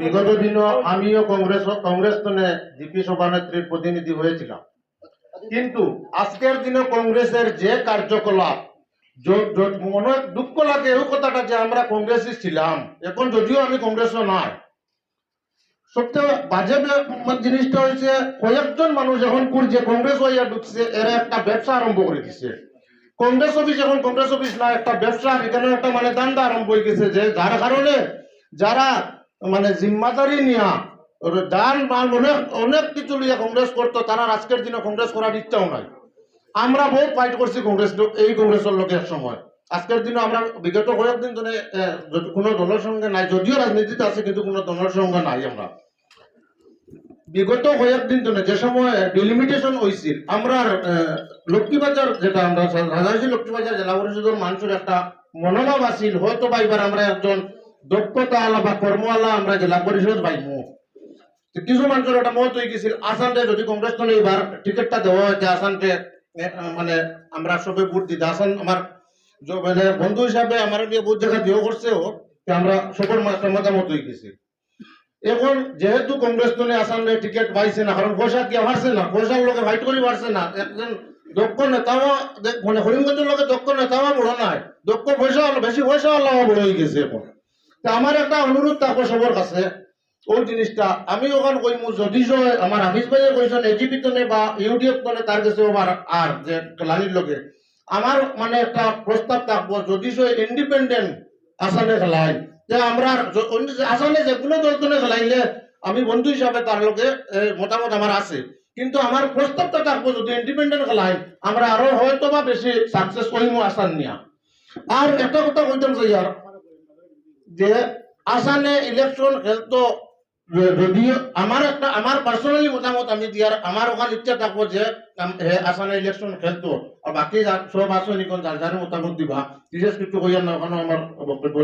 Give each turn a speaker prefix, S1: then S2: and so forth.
S1: বিগত দিনও আমিও কংগ্রেস কংগ্রেস দলে জিপি সভানেত্রীর প্রতিনিধি হয়েছিলাম। কিন্তু আজকের দিনে কংগ্রেসের যে কার্যকলাপ মনে দুঃখ লাগে এই কথাটা যে আমরা কংগ্রেসই ছিলাম। এখন যদিও আমি কংগ্রেসও নাই। সবচেয়ে বাজে জিনিসটা হয়েছে, কয়েকজন মানুষ এখন করছে কংগ্রেস হইয়া ঢুকছে, এরা একটা ব্যবসা আরম্ভ করে দিছে। কংগ্রেস অফিস এখন কংগ্রেস অফিস না, একটা ব্যবসা, এখানে একটা মানে দান্দা আরম্ভ হয়ে গেছে যে, যার কারণে যারা মানে জিম্মাদারি নিয়া দান মাল অনেক অনেক কিছু লিয়ে কংগ্রেস করতো তারা আজকের দিনে কংগ্রেস করার ইচ্ছাও নাই। আমরা বহুত ফাইট করছি কংগ্রেস, এই কংগ্রেসের লোকের সময়। আজকের দিনে আমরা বিগত কয়েকদিন ধরে কোনো দলের সঙ্গে নাই, যদিও রাজনীতিতে আছে, কিন্তু কোনো দলের সঙ্গে নাই আমরা। বিগত কয়েকদিন ধরে যে সময় ডিলিমিটেশন হয়েছিল আমরা লক্ষ্মীবাজার যেটা আমরা রাজাশী লক্ষ্মীবাজার জেলা পরিষদের মানুষের একটা মনোভাব আছিল, হয়তো বা এবার আমরা একজন দক্ষতা আলা বা কর্মওয়ালা আমরা জেলা পরিষদ পাইমু কিছু মানুষের একটা মত হয়ে গেছিল। আসানতে যদি কংগ্রেস দলে এবার টিকিটটা দেওয়া হয়েছে আসানতে মানে আমরা সবে ভোট দিতে আসান আমার মানে বন্ধু হিসাবে আমার নিয়ে বহুত জায়গা দিয়েও করছে ও আমরা সবার মতামত হয়ে গেছি। এখন যেহেতু কংগ্রেস দলে আসামে টিকিট পাইছে না কারণ পয়সা কি পারছে না? পয়সার লোকে ফাইট করি পারছে না? একজন দক্ষ নেতাও মানে করিমগঞ্জের লোকে দক্ষ নেতাও বড় নাই। দক্ষ পয়সা বেশি পয়সা হলো বড় হয়ে গেছে এখন। আমার একটা অনুরোধ থাকব সবার কাছে। ওই জিনিসটা আমি ওখানে কইমু যদি আমার হাফিজ ভাইয়ে কইছেন এজিপি তনে বা ইউডিএফ তনে তার কাছে আমার আর যে খেলানির লোকে আমার মানে একটা প্রস্তাব থাকব, যদি ইন্ডিপেন্ডেন্ট আসামে খেলায় যে আমরা য- যে আসামে যে কোনো দল তনে খেলাইলে, আমি বন্ধু হিসাবে তার লোকে মতামত আমার আছে। কিন্তু আমার প্রস্তাবটা থাকব, যদি ইন্ডিপেন্ডেন্ট খেলায় আমরা আরও হয়তো বা বেশি সাকসেস করিমু আসান নিয়া আর একটা কথা কইতাম স্যার যে আসানে ইলেকশন খেলতো যদিও আমার একটা আমার পার্সোনালি মতামত আমি দিয়ার আমার ওখানে ইচ্ছা থাকব যে আসানে ইলেকশন খেলতো। আর বাকি সব আসন এখন যার যার মতামত দিবা। বিশেষ কিছু কইয়ার না ওখানে আমার বক্তব্য।